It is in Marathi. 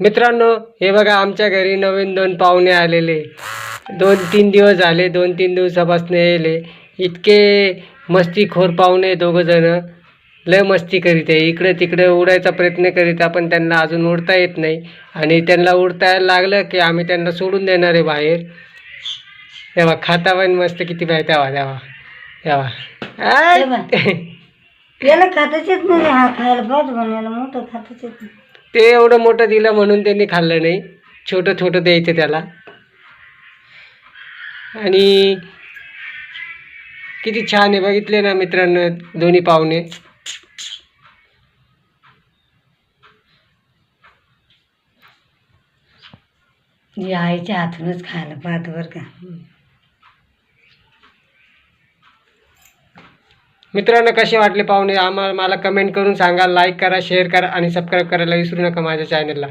मित्रांनो हे बघा आमच्या घरी नवीन दोन पाहुणे आलेले. दोन तीन दिवस झाले दोन तीन दिवसापासून येले इतके मस्तीखोर पाहुणे दोघं जण. लय मस्ती करीत आहे. इकडे तिकडे उडायचा प्रयत्न करीत आपण त्यांना अजून उडता येत नाही. आणि त्यांना उडता यायला लागलं की आम्ही त्यांना सोडून देणार आहे बाहेर. तेव्हा खाता पण मस्त किती पाहिजे तेव्हा तेव्हा तेव्हा याला खाताच येत नाही हा खायला पाहतो पण याला मोठं खाताच येत नाही. ते एवढं मोठं दिलं म्हणून त्यांनी खाल्लं नाही. छोटं छोटं द्यायचं त्याला. आणि किती छान आहे बघितले ना मित्रांनो दोन्ही पाहुणे. जी आईच्या हातूनच खायला पाहतो बरं का. मित्रांनो कसे वाटले पाहुणे? आम्हाला मला कमेंट करून सांगा लाईक करा शेअर करा आणि सबस्क्राईब करायला विसरू नका माझ्या चॅनलला